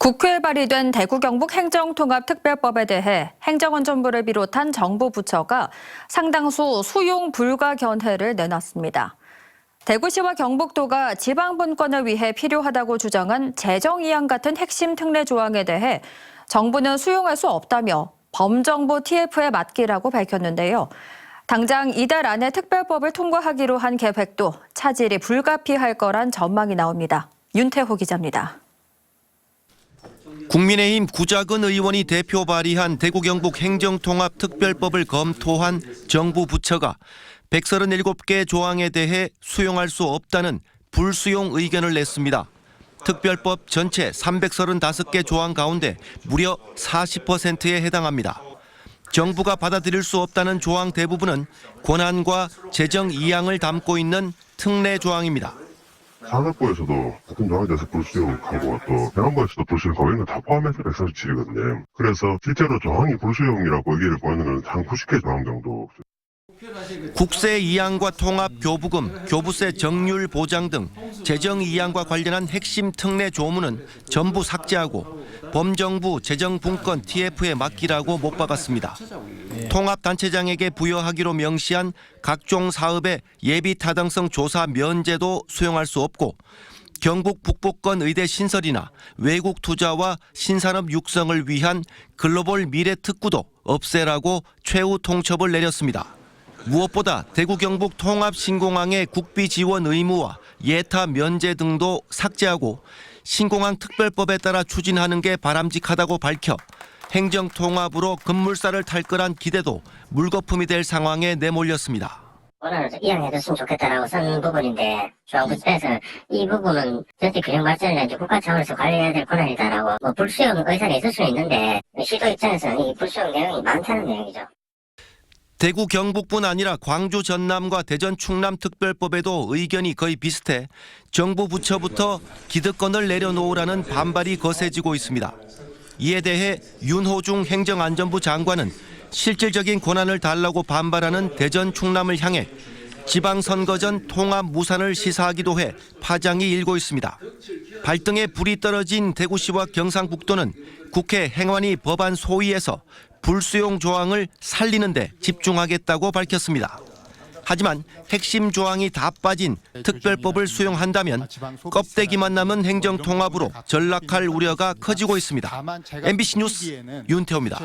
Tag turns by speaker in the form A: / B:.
A: 국회에 발의된 대구 경북 행정통합특별법에 대해 행정안전부를 비롯한 정부 부처가 상당수 수용 불가 견해를 내놨습니다. 대구시와 경북도가 지방분권을 위해 필요하다고 주장한 재정이양 같은 핵심 특례 조항에 대해 정부는 수용할 수 없다며 범정부 TF에 맡기라고 밝혔는데요. 당장 이달 안에 특별법을 통과하기로 한 계획도 차질이 불가피할 거란 전망이 나옵니다. 윤태호 기자입니다.
B: 국민의힘 구자근 의원이 대표 발의한 대구 경북 행정통합 특별법을 검토한 정부 부처가 137개 조항에 대해 수용할 수 없다는 불수용 의견을 냈습니다. 특별법 전체 335개 조항 가운데 무려 40%에 해당합니다. 정부가 받아들일 수 없다는 조항 대부분은 권한과 재정 이양을 담고 있는 특례 조항입니다.
C: 산업부에서도 같은 조항에 대해서 불수용하고 또 해안부에서도 불수용하고 이런 거다 포함해서 147이거든요. 그래서 실제로 조항이 불수용이라고 의견을 보이는 건한 90개 조항 정도
B: 국세 이양과 통합 교부금, 교부세 정률 보장 등 재정 이양과 관련한 핵심 특례 조문은 전부 삭제하고 범정부 재정 분권 TF에 맡기라고 못 박았습니다. 통합 단체장에게 부여하기로 명시한 각종 사업의 예비 타당성 조사 면제도 수용할 수 없고 경북 북부권 의대 신설이나 외국 투자와 신산업 육성을 위한 글로벌 미래 특구도 없애라고 최후 통첩을 내렸습니다. 무엇보다 대구 경북 통합 신공항의 국비 지원 의무와 예타 면제 등도 삭제하고 신공항 특별법에 따라 추진하는 게 바람직하다고 밝혀 행정 통합으로 급물살을 탈 거란 기대도 물거품이 될 상황에 내몰렸습니다.
D: 좀 이양해줬으면 좋겠다라고 쓴 부분인데 중앙부처에서 이 부분은 전체 균형 발전이나 국가 차원에서 관리해야 될 권한이다라고 뭐 불수용 의사가 있을 수는 있는데 시도 입장에서는 이 불수용 내용이 많다는 내용이죠.
B: 대구 경북뿐 아니라 광주 전남과 대전 충남 특별법에도 의견이 거의 비슷해 정부 부처부터 기득권을 내려놓으라는 반발이 거세지고 있습니다. 이에 대해 윤호중 행정안전부 장관은 실질적인 권한을 달라고 반발하는 대전 충남을 향해 지방선거 전 통합 무산을 시사하기도 해 파장이 일고 있습니다. 발등에 불이 떨어진 대구시와 경상북도는 국회 행안위 법안 소위에서 불수용 조항을 살리는 데 집중하겠다고 밝혔습니다. 하지만 핵심 조항이 다 빠진 특별법을 수용한다면 껍데기만 남은 행정 통합으로 전락할 우려가 커지고 있습니다. MBC 뉴스 윤태호입니다.